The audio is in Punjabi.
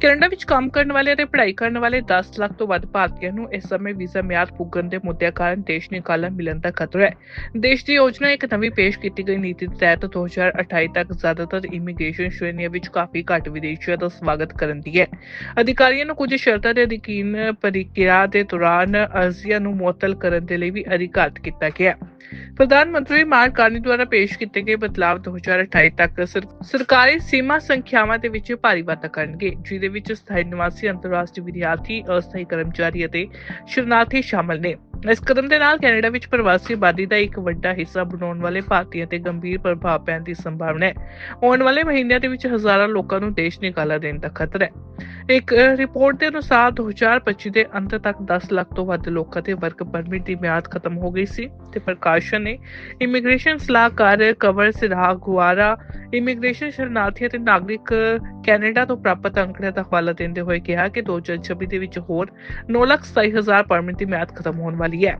ਕੈਨੇਡਾ ਵਿੱਚ ਕੰਮ ਕਰਨ ਵਾਲੇ ਅਤੇ ਪੜ੍ਹਾਈ ਕਰਨ ਵਾਲੇ 10 ਲੱਖ ਤੋਂ ਵੱਧ ਭਾਰਤੀਆਂ ਨੂੰ ਇਸ ਸਮੇਂ ਵੀਜ਼ਾ ਮਿਆਦ ਪੁੱਗਣ ਦੇ ਮੁੱਦਿਆਂ ਕਾਰਨ ਦੇਸ਼ ਨਿਕਾਲਾ ਮਿਲਣ ਦਾ ਖਤਰਾ ਹੈ ਦੇਸ਼ ਦੀ ਯੋਜਨਾ ਇੱਕ ਨਵੀਂ ਪੇਸ਼ ਕੀਤੀ ਗਈ ਨੀਤੀ ਦੇ ਤਹਿਤ 2028 ਤੱਕ ਜ਼ਿਆਦਾਤਰ ਇਮੀਗ੍ਰੇਸ਼ਨ ਸ਼੍ਰੇਣੀਆਂ ਵਿੱਚ ਕਾਫੀ ਘੱਟ ਵਿਦੇਸ਼ੀਆਂ ਦਾ ਸਵਾਗਤ ਕਰਨ ਦੀ ਹੈ ਅਧਿਕਾਰੀਆਂ ਨੂੰ ਕੁਝ ਸ਼ਰਤਾਂ ਦੇ ਅਧੀਨ ਪ੍ਰਕਿਰਿਆ ਦੇ ਦੌਰਾਨ ਅਰਜ਼ੀਆਂ ਨੂੰ ਮੁਅੱਤਲ ਕਰਨ ਦੇ ਲਈ ਵੀ ਅਧਿਕਾਰਤ ਕੀਤਾ ਗਿਆ ਹੈ। ਪ੍ਰਧਾਨ ਮੰਤਰੀ ਮਾਰਕ ਕਾਰਨੀ ਦੁਆਰਾ ਪੇਸ਼ ਕੀਤੇ ਗਏ ਬਦਲਾਵ 2028 ਤੱਕ ਸਰਕਾਰੀ ਸੀਮਾ ਸੰਖਿਆਵਾਂ ਦੇ ਵਿੱਚ ਭਾਰੀ ਵਾਧਾ ਕਰਨਗੇ, ਜਿਹਦੇ ਵਿੱਚ ਸਥਾਈ ਨਿਵਾਸੀ, ਅੰਤਰਰਾਸ਼ਟਰੀ ਵਿਦਿਆਰਥੀ, ਅਸਥਾਈ ਕਰਮਚਾਰੀ ਅਤੇ ਸ਼ਰਨਾਰਥੀ ਸ਼ਾਮਲ ਨੇ। ਇਸ ਕਦਮ ਦੇ ਨਾਲ ਕੈਨੇਡਾ ਵਿੱਚ ਪ੍ਰਵਾਸੀ ਆਬਾਦੀ ਦਾ ਇੱਕ ਵੱਡਾ ਹਿੱਸਾ ਬਣਾਉਣ ਵਾਲੇ ਭਾਰਤੀਆਂ ਤੇ ਗੰਭੀਰ ਪ੍ਰਭਾਵ ਪੈਣ ਦੀ ਸੰਭਾਵਨਾ ਹੈ। ਆਉਣ ਵਾਲੇ ਮਹੀਨਿਆਂ ਦੇ ਵਿੱਚ ਹਜ਼ਾਰਾਂ ਲੋਕਾਂ ਨੂੰ ਦੇਸ਼ ਨਿਕਾਲਾ ਦੇਣ ਦਾ ਖਤਰਾ ਹੈ। ਇੱਕ ਰਿਪੋਰਟ ਦੇ ਅਨੁਸਾਰ 2025 ਦੇ ਅੰਤ ਤੱਕ 10 ਲੱਖ ਤੋਂ ਵੱਧ ਲੋਕਾਂ ਦੇ ਵਰਕ ਪਰਮਿਟ ਦੀ ਮਿਆਦ ਖਤਮ ਹੋ ਗਈ ਸੀ ਤੇ ਪ੍ਰਕਾਸ਼ਨ ਨੇ ਇਮੀਗ੍ਰੇਸ਼ਨ ਸਲਾਹਕਾਰ ਕਵਰ ਸਿਰਾਗ ਗੁਆਰਾ ਇਮੀਗ੍ਰੇਸ਼ਨ ਸ਼ਰਨਾਰਥੀ ਅਤੇ ਨਾਗਰਿਕ, ਕੈਨੇਡਾ ਤੋਂ ਪ੍ਰਾਪਤ ਅੰਕੜਿਆਂ ਦਾ ਹਵਾਲਾ ਦਿੰਦੇ ਹੋਏ ਕਿਹਾ ਕਿ 2026 ਦੇ ਵਿੱਚ ਹੋਰ 9 ਲੱਖ ਸਤਾਈ ਹਜ਼ਾਰ ਪਰਮਿਟ ਦੀ ਮਿਆਦ ਖਤਮ ਹੋਣ ਵਾਲੀ ਹੈ।